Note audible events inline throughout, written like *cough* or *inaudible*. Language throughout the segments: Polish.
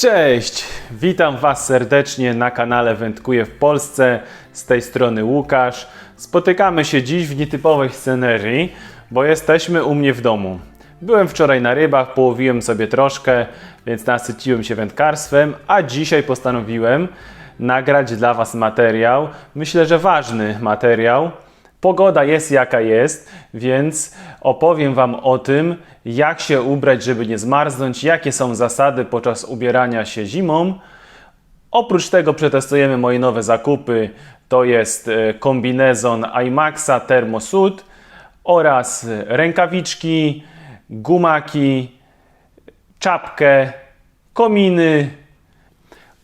Cześć! Witam Was serdecznie na kanale Wędkuję w Polsce. Z tej strony Łukasz. Spotykamy się dziś w nietypowej scenerii, bo jesteśmy u mnie w domu. Byłem wczoraj na rybach, połowiłem sobie troszkę, więc nasyciłem się wędkarstwem, a dzisiaj postanowiłem nagrać dla Was materiał. Myślę, że ważny materiał. Pogoda jest jaka jest, więc opowiem Wam o tym, jak się ubrać, żeby nie zmarznąć, jakie są zasady podczas ubierania się zimą. Oprócz tego przetestujemy moje nowe zakupy. To jest e, kombinezon IMAXa Thermosud oraz e, rękawiczki, gumaki, czapkę, kominy,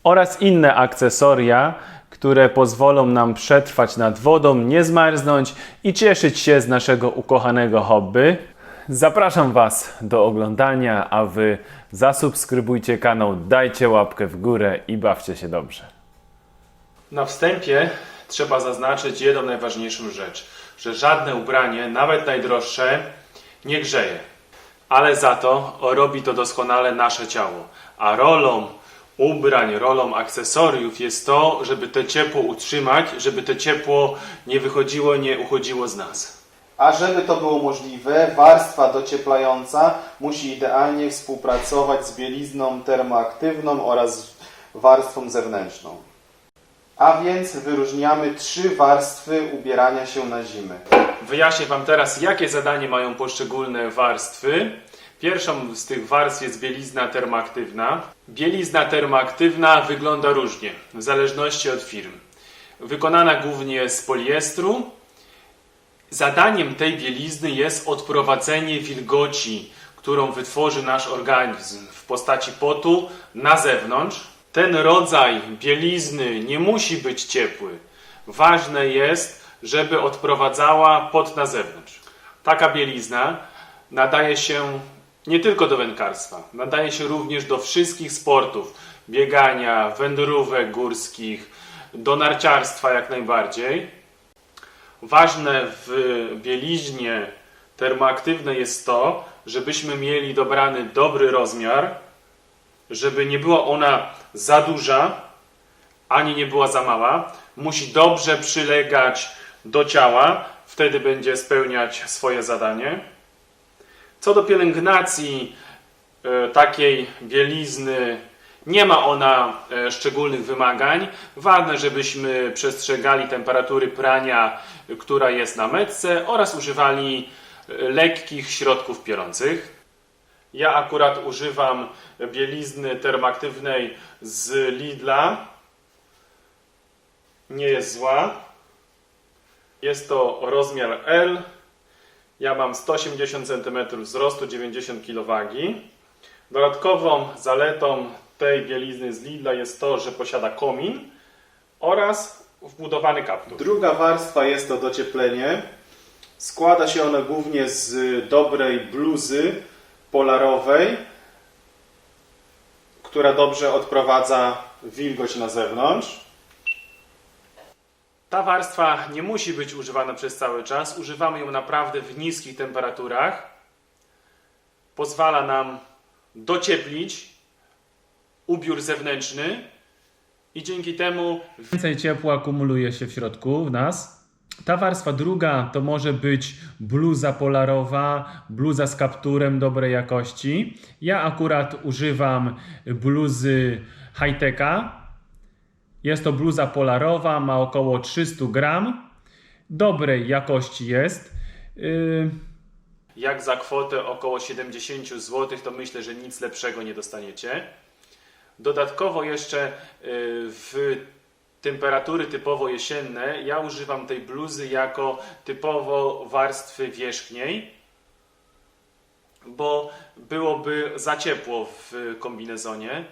oraz inne akcesoria, które pozwolą nam przetrwać nad wodą, nie zmarznąć i cieszyć się z naszego ukochanego hobby. Zapraszam Was do oglądania, a Wy zasubskrybujcie kanał, dajcie łapkę w górę i bawcie się dobrze. Na wstępie trzeba zaznaczyć jedną najważniejszą rzecz, że żadne ubranie, nawet najdroższe, nie grzeje ale za to robi to doskonale nasze ciało. A rolą ubrań, rolą akcesoriów jest to, żeby to ciepło utrzymać, żeby to ciepło nie wychodziło, nie uchodziło z nas. A żeby to było możliwe, warstwa docieplająca musi idealnie współpracować z bielizną termoaktywną oraz warstwą zewnętrzną. A więc wyróżniamy trzy warstwy ubierania się na zimę. Wyjaśnię Wam teraz, jakie zadanie mają poszczególne warstwy. Pierwszą z tych warstw jest bielizna termoaktywna. Bielizna termoaktywna wygląda różnie, w zależności od firm. Wykonana głównie z poliestru. Zadaniem tej bielizny jest odprowadzenie wilgoci, którą wytworzy nasz organizm w postaci potu na zewnątrz. Ten rodzaj bielizny nie musi być ciepły. Ważne jest, żeby odprowadzała pot na zewnątrz. Taka bielizna nadaje się nie tylko do wędkarstwa, nadaje się również do wszystkich sportów biegania, wędrówek górskich, do narciarstwa jak najbardziej. Ważne w bieliźnie termoaktywnej jest to, żebyśmy mieli dobrany dobry rozmiar, żeby nie była ona za duża, ani nie była za mała. Musi dobrze przylegać do ciała, wtedy będzie spełniać swoje zadanie. Co do pielęgnacji e, takiej bielizny, nie ma ona e, szczególnych wymagań. Ważne, żebyśmy przestrzegali temperatury prania, która jest na metce oraz używali e, lekkich środków pielących. Ja akurat używam bielizny termoaktywnej z Lidla. Nie jest zła. Jest to rozmiar L. Ja mam 180 cm wzrostu, 90 kg. Dodatkową zaletą tej bielizny z Lidla jest to, że posiada komin oraz wbudowany kaptur. Druga warstwa jest to docieplenie. Składa się ona głównie z dobrej bluzy polarowej, która dobrze odprowadza wilgoć na zewnątrz. Ta warstwa nie musi być używana przez cały czas. Używamy ją naprawdę w niskich temperaturach. Pozwala nam docieplić ubiór zewnętrzny i dzięki temu więcej ciepła akumuluje się w środku w nas. Ta warstwa druga to może być bluza polarowa, bluza z kapturem dobrej jakości. Ja akurat używam bluzy high-techa. Jest to bluza polarowa, ma około 300 gram. Dobrej jakości jest. Yy, Jak za kwotę około 70 zł, to myślę, że nic lepszego nie dostaniecie. Dodatkowo jeszcze yy, w temperatury typowo jesienne ja używam tej bluzy jako typowo warstwy wierzchniej, bo byłoby za ciepło w kombinezonie.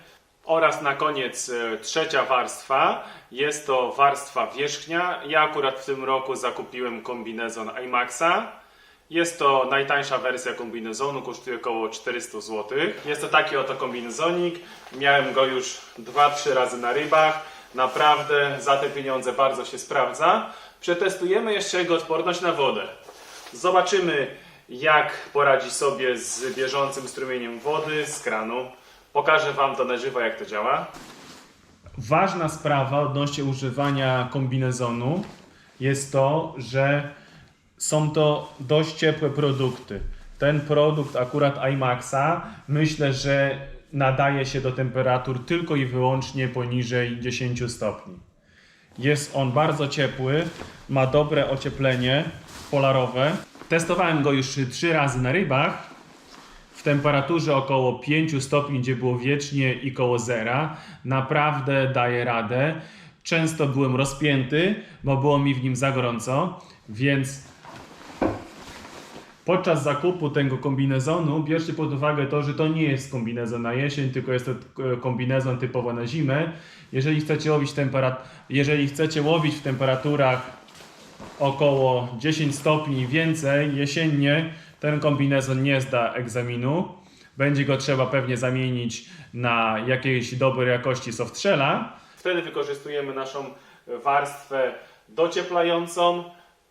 Oraz na koniec e, trzecia warstwa, jest to warstwa wierzchnia. Ja akurat w tym roku zakupiłem kombinezon IMAXa. Jest to najtańsza wersja kombinezonu, kosztuje około 400 zł. Jest to taki oto kombinezonik. Miałem go już 2-3 razy na rybach. Naprawdę za te pieniądze bardzo się sprawdza. Przetestujemy jeszcze jego odporność na wodę. Zobaczymy, jak poradzi sobie z bieżącym strumieniem wody z kranu. Pokażę Wam to na żywo, jak to działa. Ważna sprawa odnośnie używania kombinezonu jest to, że są to dość ciepłe produkty. Ten produkt akurat IMAXa myślę, że nadaje się do temperatur tylko i wyłącznie poniżej 10 stopni. Jest on bardzo ciepły, ma dobre ocieplenie polarowe. Testowałem go już trzy razy na rybach temperaturze około 5 stopni, gdzie było wiecznie i koło zera. Naprawdę daje radę. Często byłem rozpięty, bo było mi w nim za gorąco, więc podczas zakupu tego kombinezonu bierzcie pod uwagę to, że to nie jest kombinezon na jesień, tylko jest to kombinezon typowo na zimę. Jeżeli chcecie łowić, temperat- jeżeli chcecie łowić w temperaturach około 10 stopni i więcej jesiennie, ten kombinezon nie zda egzaminu. Będzie go trzeba pewnie zamienić na jakiejś dobrej jakości softshella. Wtedy wykorzystujemy naszą warstwę docieplającą,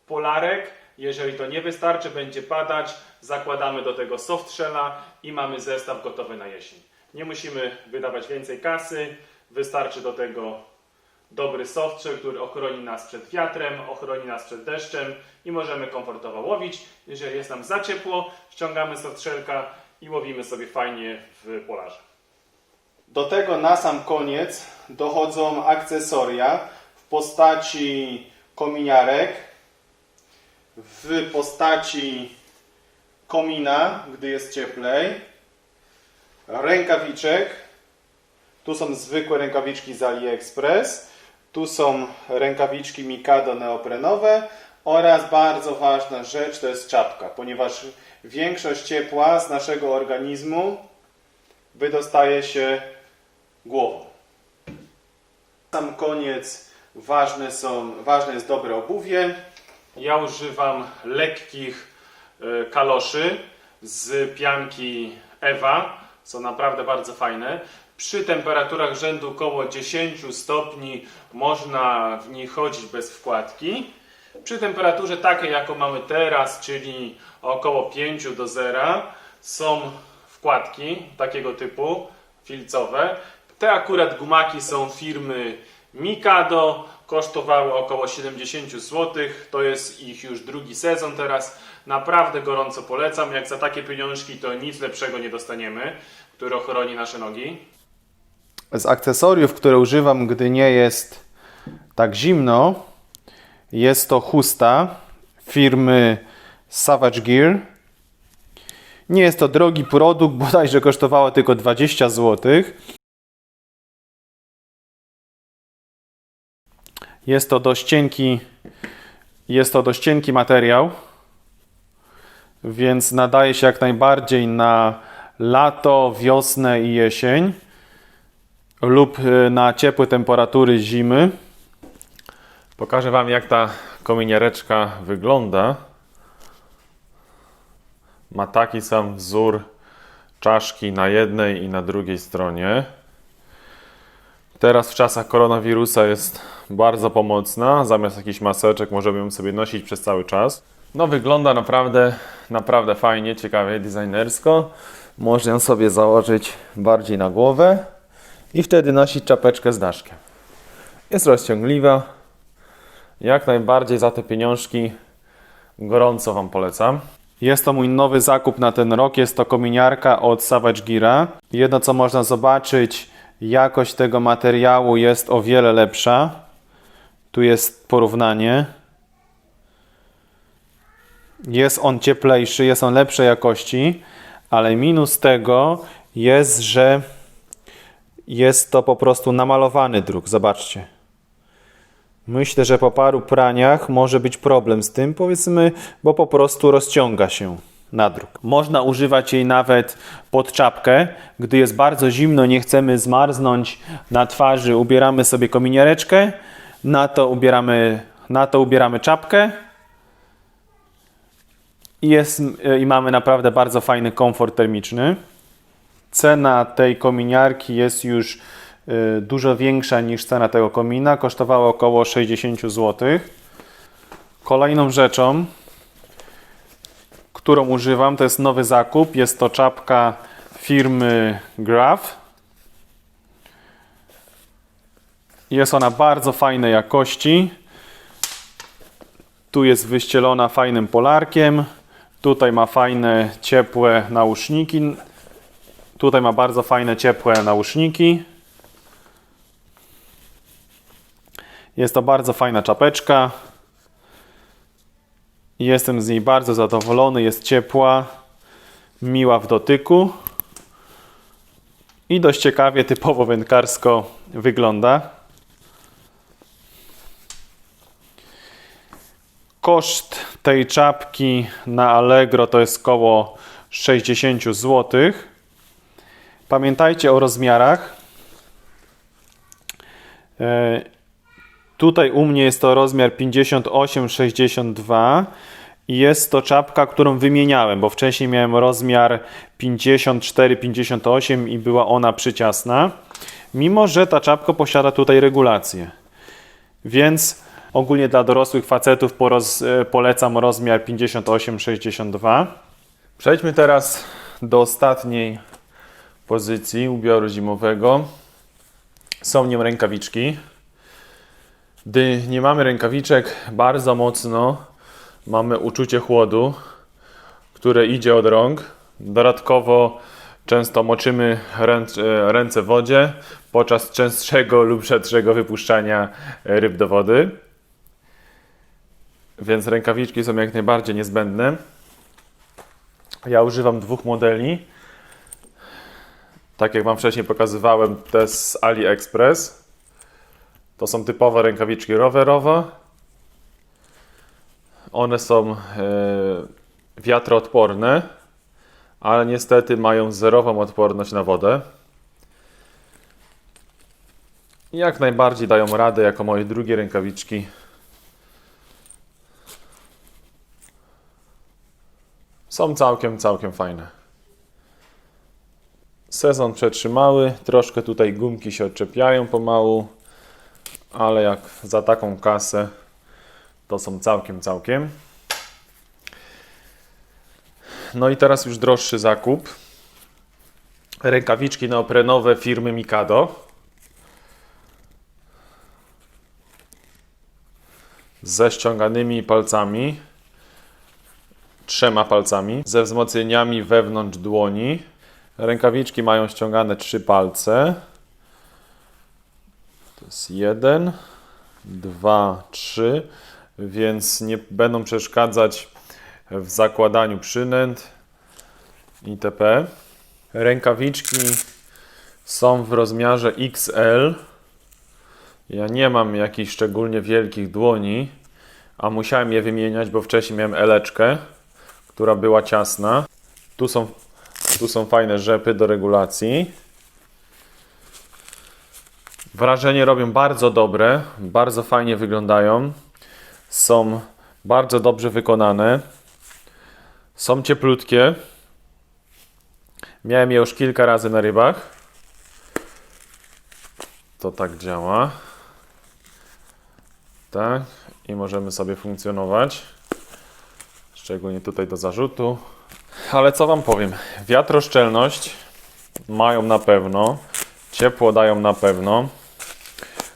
polarek. Jeżeli to nie wystarczy, będzie padać, zakładamy do tego softshella i mamy zestaw gotowy na jesień. Nie musimy wydawać więcej kasy, wystarczy do tego dobry softshell, który ochroni nas przed wiatrem, ochroni nas przed deszczem i możemy komfortowo łowić. Jeżeli jest nam za ciepło, ściągamy softshellka i łowimy sobie fajnie w polarze. Do tego na sam koniec dochodzą akcesoria w postaci kominiarek, w postaci komina, gdy jest cieplej, rękawiczek. Tu są zwykłe rękawiczki z AliExpress, tu są rękawiczki Mikado neoprenowe oraz bardzo ważna rzecz to jest czapka, ponieważ większość ciepła z naszego organizmu wydostaje się głową. Na sam koniec ważne, są, ważne jest dobre obuwie. Ja używam lekkich e, kaloszy z pianki Ewa. Są naprawdę bardzo fajne. Przy temperaturach rzędu około 10 stopni można w nich chodzić bez wkładki. Przy temperaturze takiej, jaką mamy teraz, czyli około 5 do 0, są wkładki takiego typu, filcowe. Te akurat gumaki są firmy Mikado, kosztowały około 70 zł. To jest ich już drugi sezon teraz. Naprawdę gorąco polecam. Jak za takie pieniążki, to nic lepszego nie dostaniemy, który ochroni nasze nogi. Z akcesoriów, które używam, gdy nie jest tak zimno, jest to chusta firmy Savage Gear. Nie jest to drogi produkt, bodajże kosztowało tylko 20 zł. Jest to dość cienki, jest to dość cienki materiał, więc nadaje się jak najbardziej na lato, wiosnę i jesień lub y, na ciepłe temperatury zimy. Pokażę Wam, jak ta kominiareczka wygląda. Ma taki sam wzór czaszki na jednej i na drugiej stronie. Teraz w czasach koronawirusa jest bardzo pomocna. Zamiast jakichś maseczek możemy ją sobie nosić przez cały czas. No wygląda naprawdę, naprawdę fajnie, ciekawie, designersko. Można ją sobie założyć bardziej na głowę i wtedy nosić czapeczkę z daszkiem. Jest rozciągliwa. Jak najbardziej za te pieniążki gorąco Wam polecam. Jest to mój nowy zakup na ten rok. Jest to kominiarka od Savage Geara. Jedno co można zobaczyć, jakość tego materiału jest o wiele lepsza. Tu jest porównanie. Jest on cieplejszy, jest on lepszej jakości, ale minus tego jest, że jest to po prostu namalowany druk. Zobaczcie. Myślę, że po paru praniach może być problem z tym, powiedzmy, bo po prostu rozciąga się nadruk. Można używać jej nawet pod czapkę. Gdy jest bardzo zimno, nie chcemy zmarznąć na twarzy, ubieramy sobie kominiareczkę, na to ubieramy, na to ubieramy czapkę i, jest, i mamy naprawdę bardzo fajny komfort termiczny cena tej kominiarki jest już y, dużo większa niż cena tego komina. Kosztowała około 60 zł. Kolejną rzeczą, którą używam, to jest nowy zakup. Jest to czapka firmy Graf. Jest ona bardzo fajnej jakości. Tu jest wyścielona fajnym polarkiem. Tutaj ma fajne, ciepłe nauszniki Tutaj ma bardzo fajne, ciepłe nauszniki. Jest to bardzo fajna czapeczka. Jestem z niej bardzo zadowolony. Jest ciepła, miła w dotyku i dość ciekawie, typowo wędkarsko wygląda. Koszt tej czapki na Allegro to jest około 60 zł. Pamiętajcie o rozmiarach. E, Tutaj u mnie jest to rozmiar 58-62 i jest to czapka, którą wymieniałem, bo wcześniej miałem rozmiar 54-58 i była ona przyciasna. Mimo, że ta czapka posiada tutaj regulację. Więc ogólnie dla dorosłych facetów e, polecam rozmiar 58-62. Przejdźmy teraz do ostatniej pozycji ubioru zimowego. Są nim rękawiczki. Gdy nie mamy rękawiczek, bardzo mocno mamy uczucie chłodu, które idzie od rąk. Dodatkowo często moczymy e, ręce w wodzie podczas częstszego lub rzadszego wypuszczania e, ryb do wody. Więc rękawiczki są jak najbardziej niezbędne. Ja używam dwóch modeli. Tak jak Wam wcześniej pokazywałem, te z AliExpress. To są typowe rękawiczki rowerowe. One są e, wiatroodporne, ale niestety mają zerową odporność na wodę. Jak najbardziej dają radę jako moje drugie rękawiczki. Są całkiem, całkiem fajne. Sezon przetrzymały, troszkę tutaj gumki się odczepiają pomału ale jak za taką kasę, to są całkiem, całkiem. No i teraz już droższy zakup. Rękawiczki neoprenowe firmy Mikado. Ze ściąganymi palcami. Trzema palcami. Ze wzmocnieniami wewnątrz dłoni. Rękawiczki mają ściągane trzy palce. To jest jeden, dwa, trzy, więc nie będą przeszkadzać w zakładaniu przynęt itp. Rękawiczki są w rozmiarze XL. Ja nie mam jakichś szczególnie wielkich dłoni, a musiałem je wymieniać, bo wcześniej miałem eleczkę, która była ciasna. Tu są, tu są fajne rzepy do regulacji. Wrażenie robią bardzo dobre, bardzo fajnie wyglądają. Są bardzo dobrze wykonane. Są cieplutkie. Miałem je już kilka razy na rybach. To tak działa. Tak. I możemy sobie funkcjonować. Szczególnie tutaj do zarzutu. Ale co Wam powiem? Wiatroszczelność mają na pewno. Ciepło dają na pewno.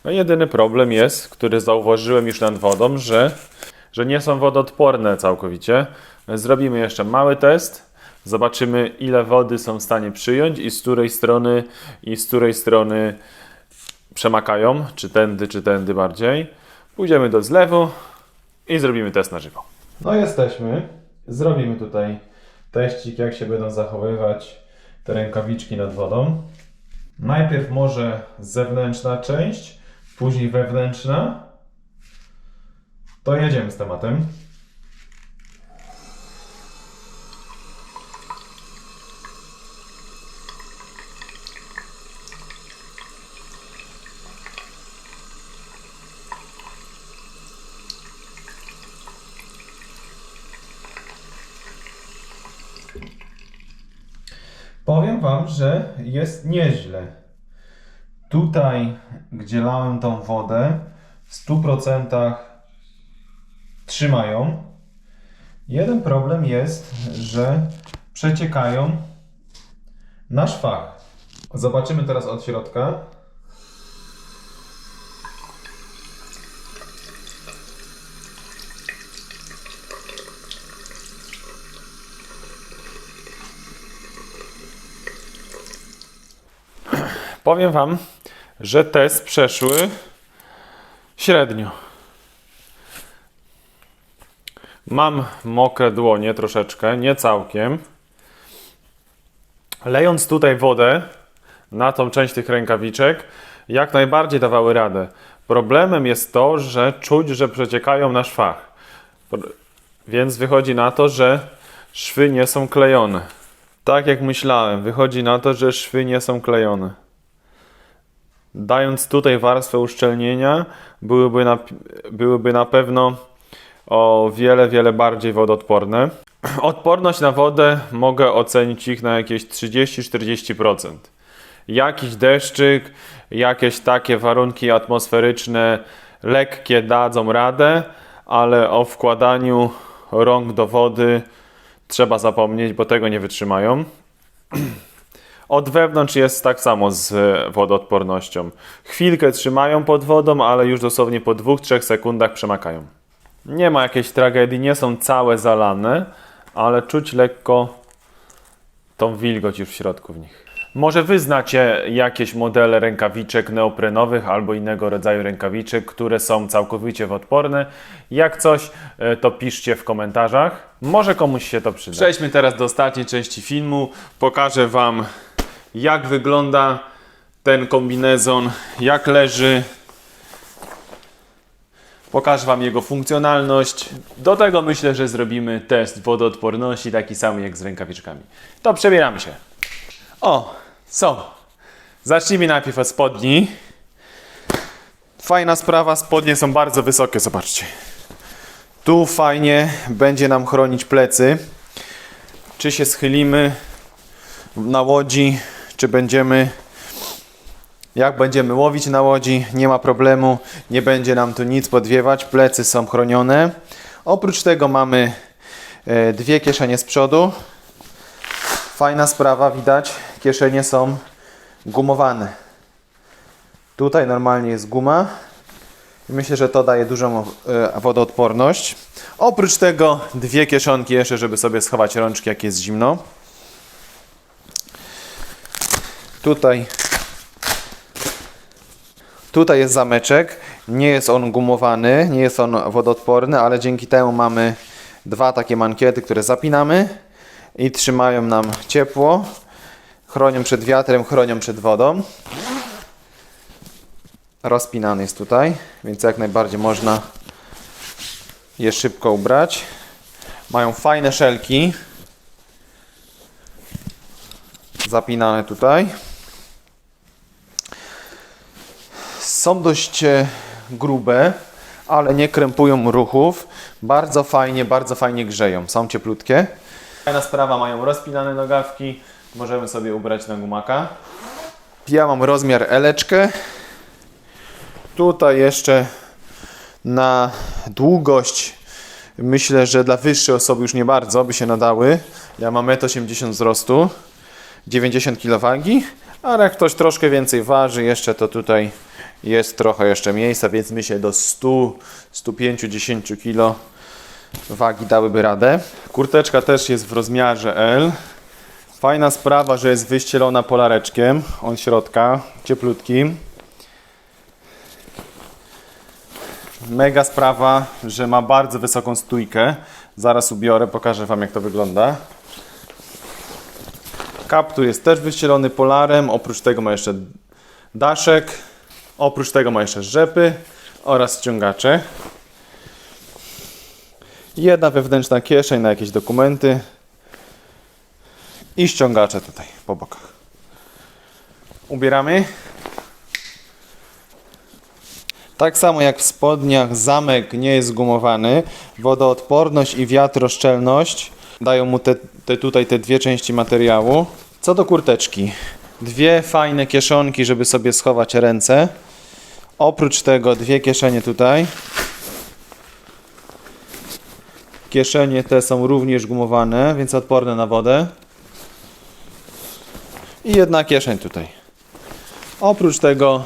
No jedyny problem jest, który zauważyłem już nad wodą, że, że nie są wodoodporne całkowicie. Zrobimy jeszcze mały test. Zobaczymy ile wody są w stanie przyjąć i z której strony i z której strony przemakają, czy tędy, czy tędy bardziej. Pójdziemy do zlewu i zrobimy test na żywo. No jesteśmy. Zrobimy tutaj teścik, jak się będą zachowywać te rękawiczki nad wodą. Najpierw może zewnętrzna część, później wewnętrzna. To jedziemy z tematem. Powiem Wam, że jest nieźle. Tutaj, gdzie lałem tą wodę, w 100% trzymają. Jeden problem jest, że przeciekają na szwach. Zobaczymy teraz od środka. Powiem Wam, że test przeszły średnio. Mam mokre dłonie troszeczkę, nie całkiem. Lejąc tutaj wodę na tą część tych rękawiczek, jak najbardziej dawały radę. Problemem jest to, że czuć, że przeciekają na szwach. Więc wychodzi na to, że szwy nie są klejone. Tak jak myślałem, wychodzi na to, że szwy nie są klejone. Dając tutaj warstwę uszczelnienia, byłyby na, byłyby na pewno o wiele, wiele bardziej wodoodporne. *clears throat* Odporność na wodę mogę ocenić ich na jakieś 30-40%. Jakiś deszczyk, jakieś takie warunki atmosferyczne lekkie dadzą radę, ale o wkładaniu rąk do wody trzeba zapomnieć, bo tego nie wytrzymają. *clears throat* Od wewnątrz jest tak samo z e, wodoodpornością. Chwilkę trzymają pod wodą, ale już dosłownie po 2-3 sekundach przemakają. Nie ma jakiejś tragedii, nie są całe zalane, ale czuć lekko tą wilgoć już w środku w nich. Może wy znacie jakieś modele rękawiczek neoprenowych albo innego rodzaju rękawiczek, które są całkowicie wodoodporne. Jak coś, e, to piszcie w komentarzach. Może komuś się to przyda. Przejdźmy teraz do ostatniej części filmu. Pokażę wam jak wygląda ten kombinezon, jak leży. Pokażę Wam jego funkcjonalność. Do tego myślę, że zrobimy test wodoodporności, taki sam jak z rękawiczkami. To przebieramy się. O, są. Zacznijmy najpierw od spodni. Fajna sprawa, spodnie są bardzo wysokie, zobaczcie. Tu fajnie będzie nam chronić plecy. Czy się schylimy na łodzi, czy będziemy jak będziemy łowić na łodzi, nie ma problemu, nie będzie nam tu nic podwiewać, plecy są chronione. Oprócz tego mamy e, dwie kieszenie z przodu. Fajna sprawa, widać, kieszenie są gumowane. Tutaj normalnie jest guma. Myślę, że to daje dużą e, wodoodporność. Oprócz tego dwie kieszonki jeszcze, żeby sobie schować rączki, jak jest zimno. Tutaj Tutaj jest zameczek. Nie jest on gumowany, nie jest on wodoodporny, ale dzięki temu mamy dwa takie mankiety, które zapinamy i trzymają nam ciepło. Chronią przed wiatrem, chronią przed wodą. Rozpinany jest tutaj, więc jak najbardziej można je szybko ubrać. Mają fajne szelki. Zapinane tutaj. Są dość e, grube, ale nie krępują ruchów. Bardzo fajnie, bardzo fajnie grzeją. Są cieplutkie. Fajna sprawa, mają rozpinane nogawki. Możemy sobie ubrać na gumaka. Ja mam rozmiar eleczkę. Tutaj jeszcze na długość myślę, że dla wyższej osoby już nie bardzo by się nadały. Ja mam 1,80 m wzrostu, 90 kg wagi, ale jak ktoś troszkę więcej waży jeszcze, to tutaj jest trochę jeszcze miejsca, więc myślę do 100, 105-10 kg wagi dałyby radę. Kurteczka też jest w rozmiarze L. Fajna sprawa, że jest wyścielona polareczkiem od środka, cieplutkim. Mega sprawa, że ma bardzo wysoką stójkę. Zaraz ubiorę, pokażę Wam jak to wygląda. Kaptur jest też wyścielony polarem, oprócz tego ma jeszcze daszek, oprócz tego ma jeszcze rzepy oraz ściągacze. Jedna wewnętrzna kieszeń na jakieś dokumenty i ściągacze tutaj po bokach. Ubieramy. Tak samo jak w spodniach, zamek nie jest gumowany. Wodoodporność i wiatroszczelność dają mu te, te tutaj te dwie części materiału. Co do kurteczki. Dwie fajne kieszonki, żeby sobie schować ręce. Oprócz tego dwie kieszenie tutaj. Kieszenie te są również gumowane, więc odporne na wodę. I jedna kieszeń tutaj. Oprócz tego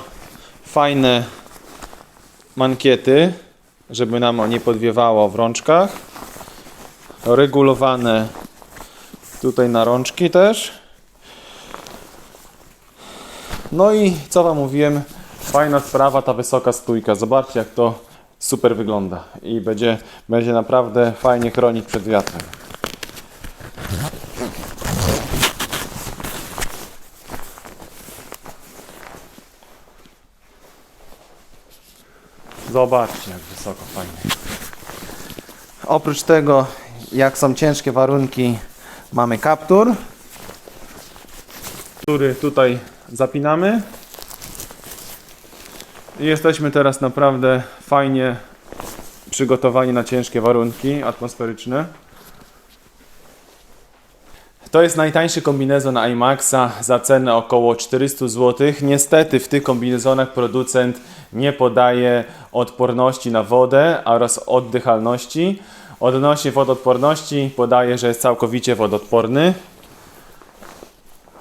fajne mankiety, żeby nam nie podwiewało w rączkach. Regulowane tutaj na rączki też. No i co Wam mówiłem, fajna sprawa ta wysoka stójka. Zobaczcie jak to super wygląda i będzie, będzie naprawdę fajnie chronić przed wiatrem. Zobaczcie jak wysoko fajnie. Oprócz tego, jak są ciężkie warunki, mamy kaptur. który tutaj zapinamy. Jesteśmy teraz naprawdę fajnie przygotowani na ciężkie warunki atmosferyczne. To jest najtańszy kombinezon IMAXa za cenę około 400 zł. Niestety w tych kombinezonach producent nie podaje odporności na wodę oraz oddychalności. Odnośnie wodoodporności podaje, że jest całkowicie wodoodporny.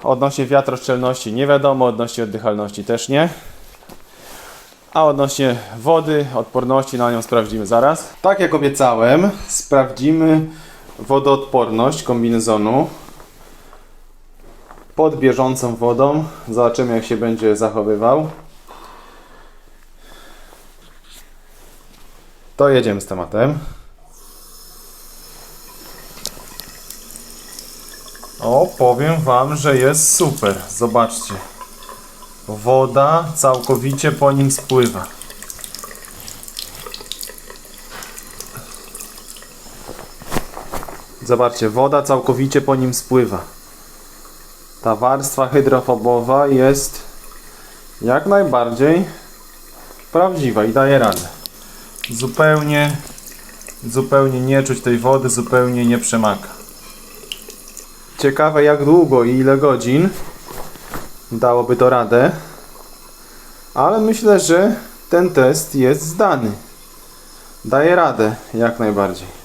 Odnośnie wiatroszczelności nie wiadomo, odnośnie oddychalności też nie. A odnośnie wody, odporności na nią sprawdzimy zaraz. Tak jak obiecałem, sprawdzimy wodoodporność kombinezonu pod bieżącą wodą. Zobaczymy jak się będzie zachowywał. To jedziemy z tematem. O, powiem Wam, że jest super. Zobaczcie. Woda całkowicie po nim spływa. Zobaczcie, woda całkowicie po nim spływa. Ta warstwa hydrofobowa jest jak najbardziej prawdziwa i daje radę. Zupełnie, zupełnie nie czuć tej wody, zupełnie nie przemaka. Ciekawe jak długo i ile godzin dałoby to radę. Ale myślę, że ten test jest zdany. Daje radę jak najbardziej.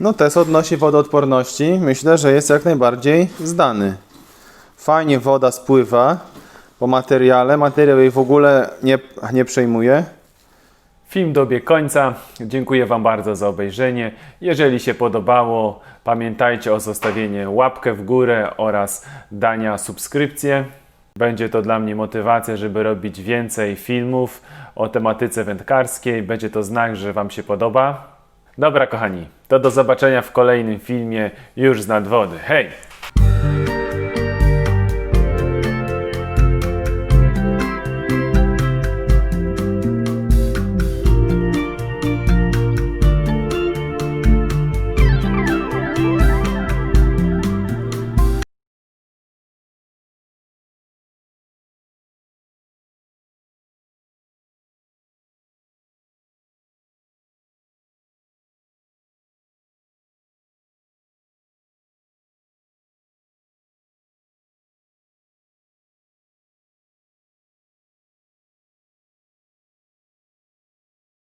No test odnosi wodoodporności. Myślę, że jest jak najbardziej zdany. Fajnie woda spływa po materiale. Materiał jej w ogóle nie, nie przejmuje. Film dobiegł końca. Dziękuję Wam bardzo za obejrzenie. Jeżeli się podobało, pamiętajcie o zostawieniu łapkę w górę oraz dania subskrypcję. Będzie to dla mnie motywacja, żeby robić więcej filmów o tematyce wędkarskiej. Będzie to znak, że Wam się podoba. Dobra, kochani, to do zobaczenia w kolejnym filmie już z nadwody. Hej!